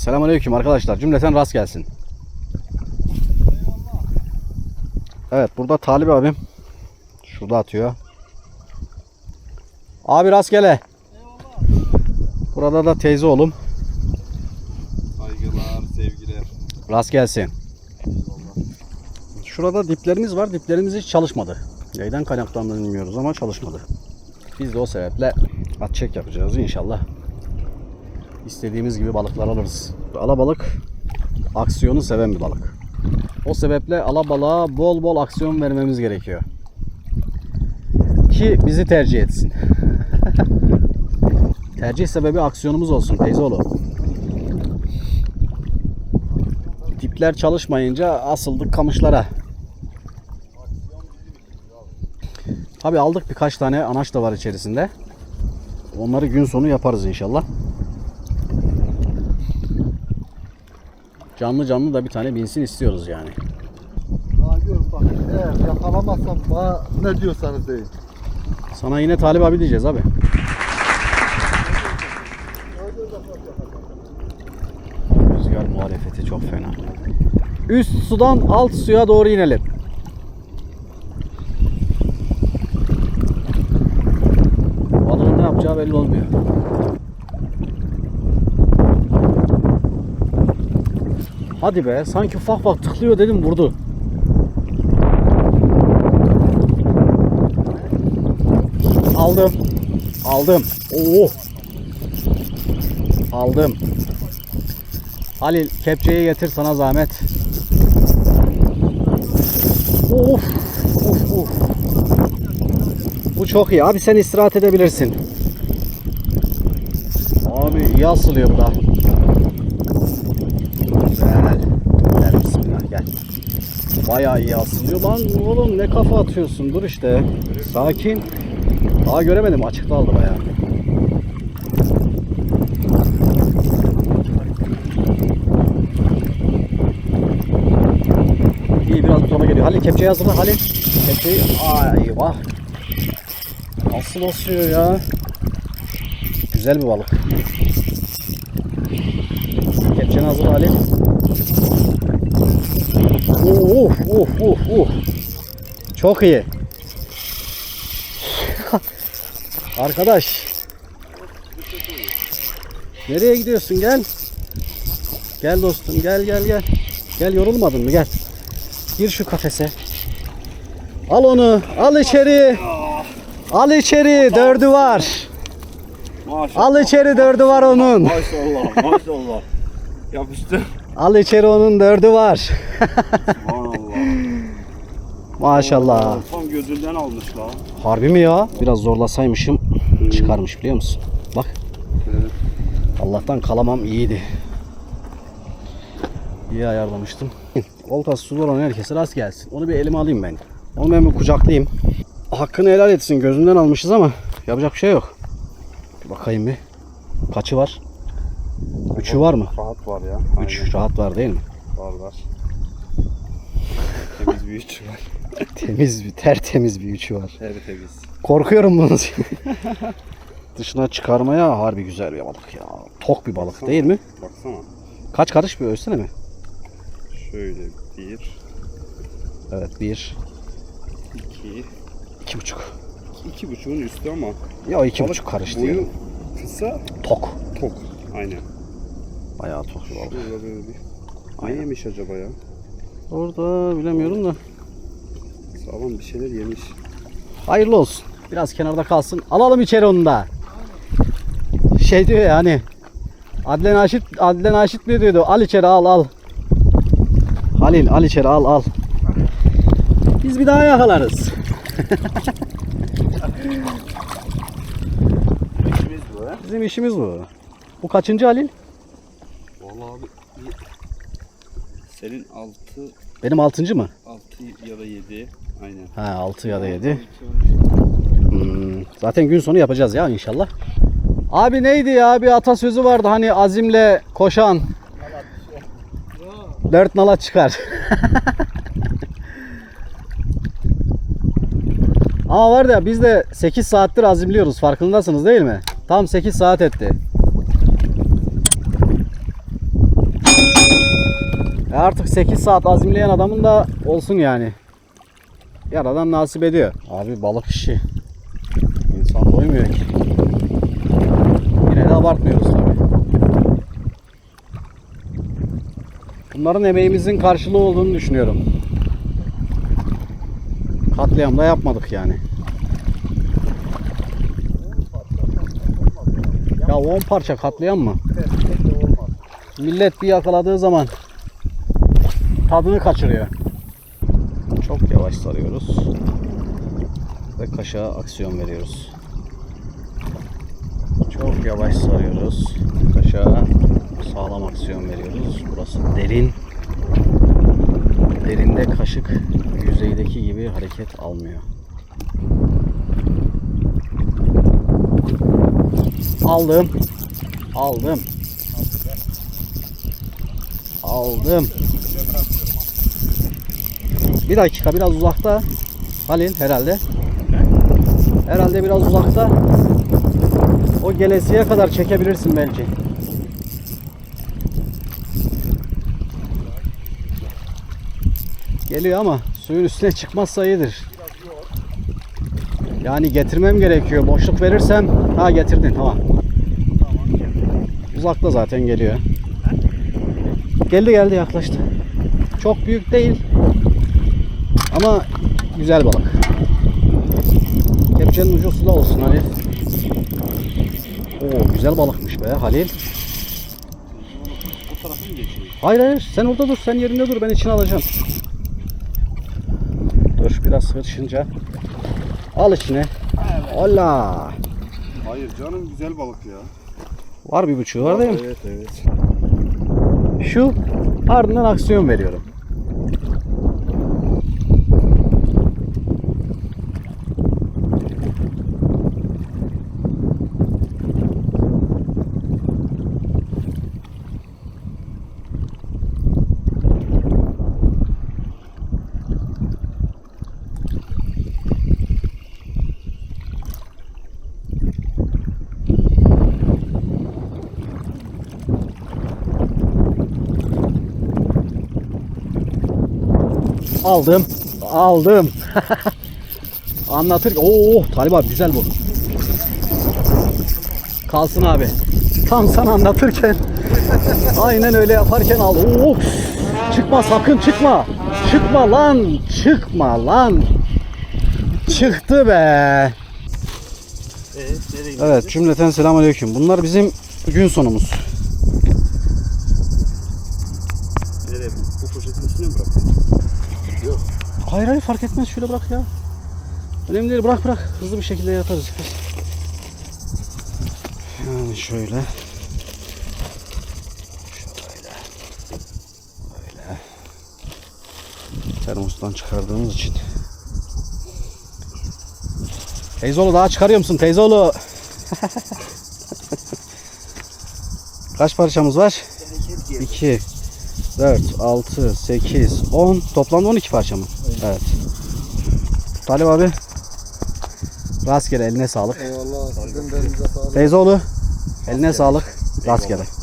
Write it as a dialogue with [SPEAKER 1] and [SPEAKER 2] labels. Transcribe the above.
[SPEAKER 1] Selamünaleyküm arkadaşlar. Cümleten rast gelsin. Evet burada Talip abim. Şurada atıyor. Abi rastgele. Burada da teyze oğlum.
[SPEAKER 2] Saygılar, sevgiler.
[SPEAKER 1] Rast gelsin. Şurada diplerimiz var. Diplerimiz hiç çalışmadı. Neyden kaynaklandığını bilmiyoruz ama çalışmadı. Biz de o sebeple at çek yapacağız inşallah. İstediğimiz gibi balıklar alırız. Alabalık aksiyonu seven bir balık. O sebeple alabalığa bol bol aksiyon vermemiz gerekiyor. Ki bizi tercih etsin. tercih sebebi aksiyonumuz olsun teyze oğlu. Dipler çalışmayınca asıldık kamışlara. Abi aldık birkaç tane anaç da var içerisinde. Onları gün sonu yaparız inşallah. Canlı canlı da bir tane binsin istiyoruz yani.
[SPEAKER 3] Daha gör bak eğer yakalamazsam bana ne diyorsanız deyin.
[SPEAKER 1] Sana yine Talip abi diyeceğiz abi. Rüzgar muhalefeti çok fena. Üst sudan alt suya doğru inelim. Hadi be sanki ufak ufak tıklıyor dedim vurdu. Aldım. Aldım. Oo. Aldım. Halil kepçeyi getir sana zahmet. Of. Of of. Bu çok iyi. Abi sen istirahat edebilirsin. Abi iyi asılıyor bu da. Güzel. Gel bismillah gel. Bayağı iyi asılıyor lan oğlum ne kafa atıyorsun dur işte. Sakin. Daha göremedim açıkta aldı bayağı. İyi biraz sonra geliyor. Halil kepçeyi hazırla Halil. Kepçeyi ay vah. Nasıl basıyor ya? Güzel bir balık. Kepçeni hazırla Halil. Of of of of. Çok iyi. Arkadaş. Nereye gidiyorsun gel. Gel dostum gel gel gel. Gel yorulmadın mı gel. Gir şu kafese. Al onu al içeri. Al içeri dördü var.
[SPEAKER 2] Maşallah.
[SPEAKER 1] Al içeri dördü var onun.
[SPEAKER 2] Maşallah, maşallah. Yapıştı.
[SPEAKER 1] Al içeri onun dördü var. Maşallah.
[SPEAKER 2] Tam gözünden almış lan.
[SPEAKER 1] Harbi mi ya? Biraz zorlasaymışım çıkarmış biliyor musun? Bak.
[SPEAKER 2] Evet.
[SPEAKER 1] Allah'tan kalamam iyiydi. İyi ayarlamıştım. Oltası sular olan herkese rast gelsin. Onu bir elime alayım ben. Onu ben bir kucaklayayım. Hakkını helal etsin. Gözünden almışız ama yapacak bir şey yok. Bir bakayım bir. Kaçı var? Üçü var mı?
[SPEAKER 2] Rahat var ya.
[SPEAKER 1] Üç rahat var değil mi?
[SPEAKER 2] Aynen, Var var. Temiz bir üç var.
[SPEAKER 1] Temiz bir, tertemiz bir üçü var.
[SPEAKER 2] Evet temiz.
[SPEAKER 1] Korkuyorum bunu. Dışına çıkarmaya harbi güzel bir balık ya. Tok bir balık değil mi?
[SPEAKER 2] Baksana.
[SPEAKER 1] Kaç karış bir ölçsene mi?
[SPEAKER 2] Şöyle bir,
[SPEAKER 1] Evet bir,
[SPEAKER 2] iki,
[SPEAKER 1] iki buçuk.
[SPEAKER 2] iki buçuğun üstü ama.
[SPEAKER 1] Ya iki
[SPEAKER 2] balık
[SPEAKER 1] buçuk karış
[SPEAKER 2] boyu kısa,
[SPEAKER 1] Tok.
[SPEAKER 2] tok. Aynen.
[SPEAKER 1] Bayağı tok bir balık.
[SPEAKER 2] Burada böyle bir. Ne
[SPEAKER 1] Aynen.
[SPEAKER 2] yemiş acaba ya?
[SPEAKER 1] Orada bilemiyorum da.
[SPEAKER 2] Sağlam bir şeyler yemiş.
[SPEAKER 1] Hayırlı olsun. Biraz kenarda kalsın. Alalım içeri onu da. Şey diyor ya hani. Adlen Aşit, Adlen Aşit ne diyordu? Al içeri al al. Halil al içeri al al. Biz bir daha yakalarız.
[SPEAKER 2] İşimiz bu.
[SPEAKER 1] Bizim işimiz bu. Bu kaçıncı Halil?
[SPEAKER 2] Vallahi abi senin 6
[SPEAKER 1] Benim altıncı mı?
[SPEAKER 2] 6 ya da 7 aynen.
[SPEAKER 1] Ha 6 ya da 7. Hmm, zaten gün sonu yapacağız ya inşallah. Abi neydi ya bir atasözü vardı hani azimle koşan dört nala çıkar. Ama var ya biz de 8 saattir azimliyoruz farkındasınız değil mi? Tam 8 saat etti. Artık 8 saat azimleyen adamın da olsun yani. Yaradan nasip ediyor. Abi balık işi. İnsan doymuyor ki. Yine de abartmıyoruz tabii. Bunların emeğimizin karşılığı olduğunu düşünüyorum. Katliamda yapmadık yani. Ya 10 parça katliam mı? Millet bir yakaladığı zaman tadını kaçırıyor. Çok yavaş sarıyoruz. Ve kaşığa aksiyon veriyoruz. Çok yavaş sarıyoruz. Kaşığa sağlam aksiyon veriyoruz. Burası derin. Derinde kaşık yüzeydeki gibi hareket almıyor. Aldım. Aldım. Aldım. Bir dakika biraz uzakta. Halil herhalde. Herhalde biraz uzakta. O gelesiye kadar çekebilirsin belki. Geliyor ama suyun üstüne çıkmazsa iyidir. Yani getirmem gerekiyor. Boşluk verirsem ha getirdin tamam. Uzakta zaten geliyor. Geldi geldi yaklaştı. Çok büyük değil. Ama güzel balık. Kepçenin ucu suda olsun Halil. Oo güzel balıkmış be Halil. Hayır hayır sen orada dur sen yerinde dur ben içine alacağım. Dur biraz sıkışınca. Al içine. Hola.
[SPEAKER 2] Hayır canım güzel balık ya.
[SPEAKER 1] Var bir buçuğu var değil mi?
[SPEAKER 2] Evet evet.
[SPEAKER 1] Şu ardından aksiyon veriyorum. Aldım. Aldım. Anlatır. Oo Talip abi güzel bu. Kalsın abi. Tam sana anlatırken aynen öyle yaparken al. Oo. Çıkma sakın çıkma. Çıkma lan. Çıkma lan. Çıktı be.
[SPEAKER 2] Ee,
[SPEAKER 1] Evet cümleten selamünaleyküm. Bunlar bizim gün sonumuz.
[SPEAKER 2] Nereye? Bu poşetin üstüne mi bıraktın?
[SPEAKER 1] Hayır hayır fark etmez şöyle bırak ya. Önemli değil bırak bırak. Hızlı bir şekilde yaparız. Yani şöyle. Şöyle. Böyle. Termostan çıkardığımız için. Teyzeoğlu daha çıkarıyor musun teyzeoğlu? Kaç parçamız var? 2, 4, 6, 8, 10. Toplamda 12 parça mı? Evet. Talip abi. Rastgele eline sağlık.
[SPEAKER 3] Eyvallah sizin de elinize sağlık.
[SPEAKER 1] Teyzeoğlu eline sağlık. Rastgele.